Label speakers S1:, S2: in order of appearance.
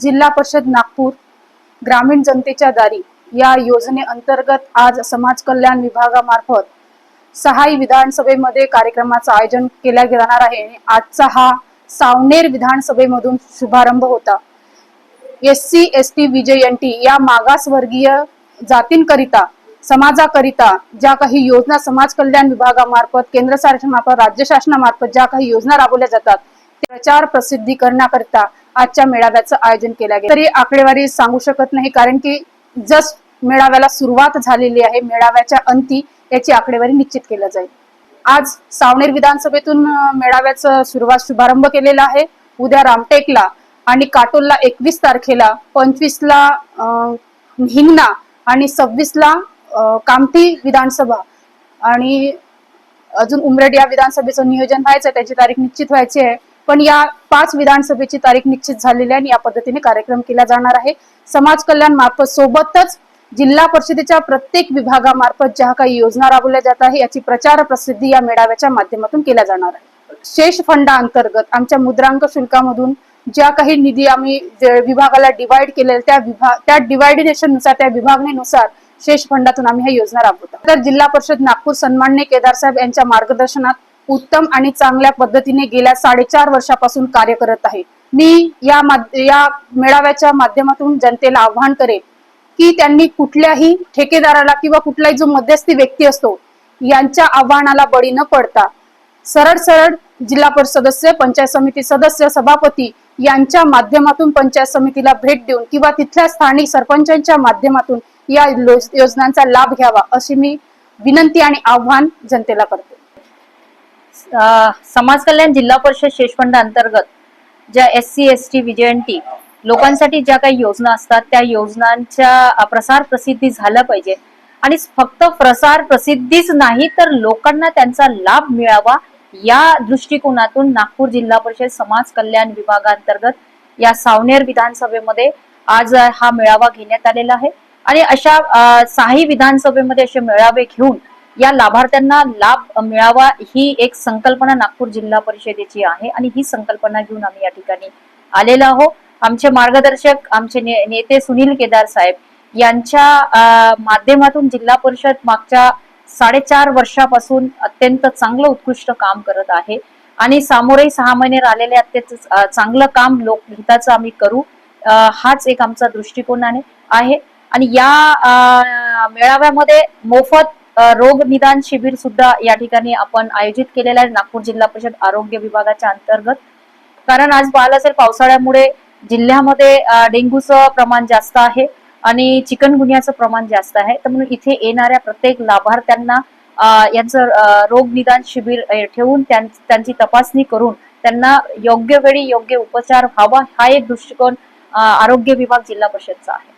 S1: जिल्हा परिषद नागपूर ग्रामीण जनतेच्या दारी या योजनेअंतर्गत आज समाज कल्याण विभागामार्फत सहाही विधानसभेमध्ये कार्यक्रमाचं आयोजन केल्या जाणार आहे. आजचा हा सावनेर विधानसभेमधून शुभारंभ होता. एस सी एस टी विजयंती या मागासवर्गीय जातींकरिता समाजाकरिता ज्या काही योजना समाज कल्याण विभागामार्फत केंद्र शासनामार्फत राज्य शासनामार्फत ज्या काही योजना राबवल्या जातात प्रचार प्रसिद्धी करण्याकरिता आजच्या मेळाव्याचं आयोजन केलं गेलं. तरी आकडेवारी सांगू शकत नाही कारण की जस्ट मेळाव्याला सुरुवात झालेली आहे. मेळाव्याच्या अंती याची आकडेवारी निश्चित केल्या जाईल. आज सावनेर विधानसभेतून मेळाव्याचा मेळाव्याचं सुरुवात शुभारंभ केलेला आहे. उद्या रामटेकला आणि काटोलला एकवीस तारखेला पंचवीसला अं, हिंगणा आणि सव्वीसला कामठी विधानसभा. आणि अजून उमरेड या विधानसभेचं नियोजन व्हायचं त्याची तारीख निश्चित व्हायची आहे. पण या पाच विधानसभेची तारीख निश्चित झालेली आहे आणि या पद्धतीने कार्यक्रम केला जाणार आहे. समाज कल्याण मार्फत सोबतच जिल्हा परिषदेच्या प्रत्येक विभागामार्फत ज्या काही योजना राबवल्या जात आहे याची प्रचार प्रसिद्धी या मेळाव्याच्या माध्यमातून केल्या जाणार आहे. शेष फंडा अंतर्गत आमच्या मुद्रांक शुल्कामधून ज्या काही निधी आम्ही विभागाला डिवाइड केलेल्या त्या विभाग त्या डिवायडेशननुसार त्या विभागणीनुसार शेष फंडातून आम्ही ह्या योजना राबवतो. तर जिल्हा परिषद नागपूर सन्मान्य केदार साहेब यांच्या मार्गदर्शनात उत्तम आणि चांगल्या पद्धतीने गेल्या साडेचार वर्षापासून कार्य करत आहे. मी या या मेळाव्याच्या माध्यमातून जनतेला आव्हान करेन की त्यांनी कुठल्याही ठेकेदाराला किंवा कुठलाही जो मध्यस्थी व्यक्ती असतो यांच्या आव्हानाला बळी न पडता सरळ सरळ जिल्हा परिषद सदस्य पंचायत समिती सदस्य सभापती यांच्या माध्यमातून पंचायत समितीला भेट देऊन किंवा तिथल्या स्थानिक सरपंचांच्या माध्यमातून या योजनांचा लाभ घ्यावा अशी मी विनंती आणि आव्हान जनतेला करते.
S2: समाज कल्याण जिल्हा परिषद शेषफंड अंतर्गत ज्या एस सी एस टी विजयंती लोकांसाठी ज्या काही योजना असतात त्या योजनांच्या प्रसार प्रसिद्धी झाल्या पाहिजे. आणि फक्त प्रसार प्रसिद्धीच नाही तर लोकांना त्यांचा लाभ मिळावा या दृष्टिकोनातून नागपूर जिल्हा परिषद समाज कल्याण विभागांतर्गत या सावनेर विधानसभेमध्ये आज हा मेळावा घेण्यात आलेला आहे. आणि अशा अ, सहाही विधानसभेमध्ये असे मेळावे घेऊन या लाभार्थ्यांना लाभ मिळावा ही एक संकल्पना नागपूर जिल्हा परिषदेची आहे आणि ही संकल्पना घेऊन आम्ही या ठिकाणी आलेलो आहोत. आमचे मार्गदर्शक आमचे ने- नेते सुनील केदार साहेब यांच्या माध्यमातून जिल्हा परिषद मागच्या साडेचार वर्षापासून अत्यंत चांगलं उत्कृष्ट काम करत आहे आणि सामोरही सहा महिने राहिलेले अत्यंत चांगलं काम लोकहिताचं आम्ही करू. हाच एक आमचा दृष्टिकोन आहे. आणि या मेळाव्यामध्ये मोफत रोग निदान शिबिर सुद्धा या ठिकाणी आपण आयोजित केलेलं आहे. नागपूर जिल्हा परिषद आरोग्य विभागाच्या अंतर्गत. कारण आज पाहिलं असेल पावसाळ्यामुळे जिल्ह्यामध्ये डेंग्यूचं प्रमाण जास्त आहे आणि चिकनगुन्याचं प्रमाण जास्त आहे. तर म्हणून इथे येणाऱ्या प्रत्येक लाभार्थ्यांना यांचं रोग निदान शिबिर ठेवून त्यां- त्यांची तपासणी करून त्यांना योग्य वेळी योग्य उपचार व्हावा हा एक दृष्टिकोन आरोग्य विभाग जिल्हा परिषदचा आहे.